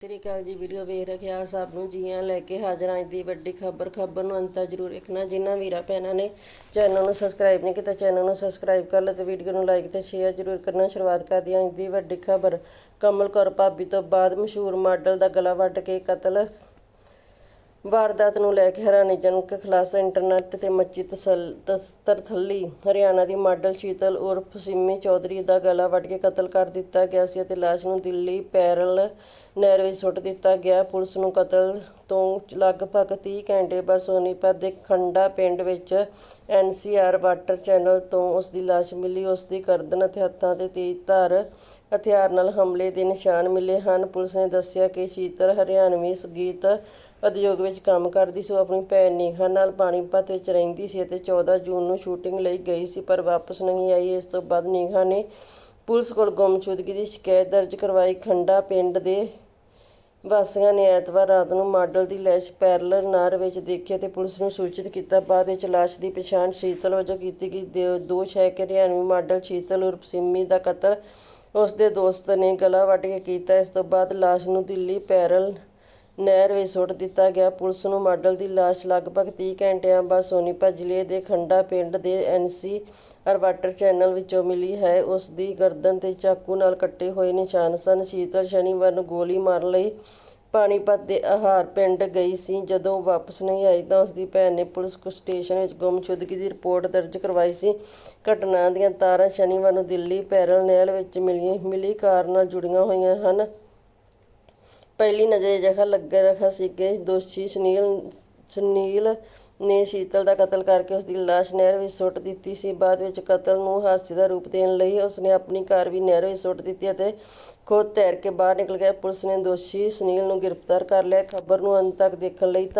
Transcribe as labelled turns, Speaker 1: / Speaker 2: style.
Speaker 1: ਸ੍ਰੀ ਅਕਾਲ ਜੀ ਵੀਡੀਓ ਵੇਖ ਰੱਖਿਆ ਸਭ ਨੂੰ, ਜੀਆਂ ਲੈ ਕੇ ਹਾਜ਼ਰ ਅੱਜ ਦੀ ਵੱਡੀ ਖਬਰ ਖਬਰ ਨੂੰ ਅੰਤਾ ਜ਼ਰੂਰ ਦੇਖਣਾ ਜਿਨ੍ਹਾਂ ਵੀਰਾਂ ਭੈਣਾਂ ਨੇ ਚੈਨਲ ਨੂੰ ਸਬਸਕ੍ਰਾਈਬ ਨਹੀਂ ਕੀਤਾ ਚੈਨਲ ਨੂੰ ਸਬਸਕ੍ਰਾਈਬ ਕਰ ਲਓ ਤੇ ਵੀਡੀਓ ਨੂੰ ਲਾਈਕ ਤੇ ਸ਼ੇਅਰ ਜ਼ਰੂਰ ਕਰਨਾ। ਸ਼ੁਰੂਆਤ ਕਰਦੇ ਹਾਂ ਅੱਜ ਦੀ ਵੱਡੀ ਖਬਰ। ਕਮਲ ਕੌਰ ਭਾਬੀ ਤੋਂ ਬਾਅਦ ਮਸ਼ਹੂਰ ਮਾਡਲ ਦਾ ਗਲਾ ਵੱਢ ਕੇ ਕਤਲ ਵਾਰਦਾਤ ਨੂੰ ਲੈ ਕੇ ਹੈਰਾਨੀਜਨਕ ਖੁਲਾਸਾ ਇੰਟਰਨੈਟ ਤੇ ਮੱਚੀ ਤਸਲ- ਤਰਥੱਲੀ। ਹਰਿਆਣਾ ਦੀ ਮਾਡਲ ਸ਼ੀਤਲ ਉਰਫ ਸਿੰਮੀ ਚੌਧਰੀ ਦਾ ਗਲਾ ਵੱਢ ਕੇ ਕਤਲ ਕਰ ਦਿੱਤਾ ਗਿਆ ਸੀ ਅਤੇ ਲਾਸ਼ ਨੂੰ ਦਿੱਲੀ ਪੈਰਲ ਨਹਿਰ ਵਿੱਚ ਸੁੱਟ ਦਿੱਤਾ ਗਿਆ। ਪੁਲਿਸ ਨੂੰ ਕਤਲ ਤੋਂ ਲਗਭਗ 30 ਘੰਟੇ ਬਾਅਦ ਸੋਨੀਪਤ ਦੇ ਖੰਡਾ ਪਿੰਡ ਵਿੱਚ ਐਨਸੀਆਰ ਵਾਟਰ ਚੈਨਲ ਤੋਂ ਉਸ ਦੀ ਲਾਸ਼ ਮਿਲੀ। ਉਸ ਦੀ ਗਰਦਨ ਅਤੇ ਹੱਥਾਂ ਤੇ ਤੇਜ਼ਧਾਰ ਹਥਿਆਰ ਨਾਲ ਹਮਲੇ ਦੇ ਨਿਸ਼ਾਨ ਮਿਲੇ ਹਨ। ਪੁਲਿਸ ਨੇ ਦੱਸਿਆ ਕਿ ਸ਼ੀਤਲ ਹਰਿਆਣਵੀ ਸੰਗੀਤ ਉਦਯੋਗ ਵਿੱਚ ਕੰਮ ਕਰਦੀ ਸੀ, ਉਹ ਆਪਣੀ ਭੈਣ ਨੇਹਾ ਨਾਲ ਪਾਣੀਪਤ ਵਿੱਚ ਰਹਿੰਦੀ ਸੀ ਅਤੇ 14 ਜੂਨ ਨੂੰ ਸ਼ੂਟਿੰਗ ਲਈ ਗਈ ਸੀ, ਪਰ ਵਾਪਸ ਨਹੀਂ ਆਈ। ਇਸ ਤੋਂ ਬਾਅਦ ਨੇਹਾ ਨੇ ਪੁਲਿਸ ਕੋਲ ਗੁੰਮਸ਼ੁਦਗੀ ਦੀ ਸ਼ਿਕਾਇਤ ਦਰਜ ਕਰਵਾਈ। ਖੰਡਾ ਪਿੰਡ ਦੇ ਵਾਸੀਆਂ ਨੇ ਐਤਵਾਰ ਰਾਤ ਨੂੰ ਮਾਡਲ ਦੀ ਲਾਸ਼ ਪੈਰਲਰ ਨਾਰ ਵਿੱਚ ਦੇਖੀ ਤੇ ਪੁਲਿਸ ਨੂੰ ਸੂਚਿਤ ਕੀਤਾ। ਬਾਅਦ ਵਿੱਚ ਲਾਸ਼ ਦੀ ਪਛਾਣ ਸ਼ੀਤਲ ਵਜੋਂ ਕੀਤੀ ਗਈ। ਦੋਸ਼ ਹੈ ਕਿ ਹਰਿਆਣਵੀ ਮਾਡਲ ਸ਼ੀਤਲ ਉਰਫ ਸਿੰਮੀ ਦਾ ਕਤਲ ਉਸ ਦੇ ਦੋਸਤ ਨੇ ਗਲਾ ਵੱਢ ਕੇ ਕੀਤਾ। ਇਸ ਤੋਂ ਬਾਅਦ ਲਾਸ਼ ਨੂੰ ਦਿੱਲੀ ਪੈਰਲ ਨਹਿਰ ਵਿੱਚ ਸੁੱਟ ਦਿੱਤਾ ਗਿਆ। ਪੁਲਿਸ ਨੂੰ ਮਾਡਲ ਦੀ ਲਾਸ਼ ਲਗਭਗ 30 ਘੰਟਿਆਂ ਬਾਅਦ ਸੋਨੀਪਤ ਜ਼ਿਲ੍ਹੇ ਦੇ ਖੰਡਾ ਪਿੰਡ ਦੇ ਐਨਸੀ ਅਰ ਵਾਟਰ ਚੈਨਲ ਵਿੱਚੋਂ ਮਿਲੀ ਹੈ। ਉਸ ਦੀ ਗਰਦਨ ਤੇ ਚਾਕੂ ਨਾਲ ਕੱਟੇ ਹੋਏ ਨਿਸ਼ਾਨ ਸਨ। ਸ਼ੀਤਲ ਸ਼ਨੀਵਾਰ ਨੂੰ ਗੋਲੀ ਮਾਰਨ ਲਈ ਪਾਣੀਪਤ ਦੇ ਆਹਾਰ ਪਿੰਡ ਗਈ ਸੀ। ਜਦੋਂ ਵਾਪਸ ਨਹੀਂ ਆਈ ਤਾਂ ਉਸ ਦੀ ਭੈਣ ਨੇ ਪੁਲਿਸ ਕੋ ਸਟੇਸ਼ਨ ਵਿੱਚ ਗੁੰਮਸ਼ੁਦਗੀ ਦੀ ਰਿਪੋਰਟ ਦਰਜ ਕਰਵਾਈ ਸੀ। ਘਟਨਾ ਦੀਆਂ ਤਾਰਾਂ ਸ਼ਨੀਵਾਰ ਨੂੰ ਦਿੱਲੀ ਪੈਰਲ ਨਹਿਰ ਵਿੱਚ ਮਿਲੀ ਮਿਲੀ ਕਾਰ ਨਾਲ ਜੁੜੀਆਂ ਹੋਈਆਂ ਹਨ। ਪਹਿਲੀ ਨਜ਼ਰੇ ਜਖਾ ਲੱਗੇ ਰਖਾ ਸੀ ਕਿ ਦੋਸ਼ੀ ਸੁਨੀਲ ਸੁਨੀਲ ਨੇ ਸ਼ੀਤਲ ਦਾ ਕਤਲ ਕਰਕੇ ਉਸ ਦੀ ਲਾਸ਼ ਨਹਿਰ ਵਿੱਚ ਸੁੱਟ ਦਿੱਤੀ ਸੀ। ਬਾਅਦ ਵਿੱਚ ਕਤਲ ਨੂੰ ਹਾਦਸੇ ਦਾ ਰੂਪ ਦੇਣ ਲਈ ਉਸਨੇ ਆਪਣੀ ਕਾਰ ਵੀ ਨਹਿਰ ਵਿੱਚ ਸੁੱਟ ਦਿੱਤੀ ਅਤੇ ਖੁਦ ਤੈਰ ਕੇ ਬਾਹਰ ਨਿਕਲ ਗਿਆ ਪੁਲਿਸ ਨੇ ਦੋਸ਼ੀ ਸੁਨੀਲ ਨੂੰ ਗ੍ਰਿਫਤਾਰ ਕਰ ਲਿਆ। ਖਬਰ ਨੂੰ ਅੰਤ ਤੱਕ ਦੇਖਣ ਲਈ ਤਾਂ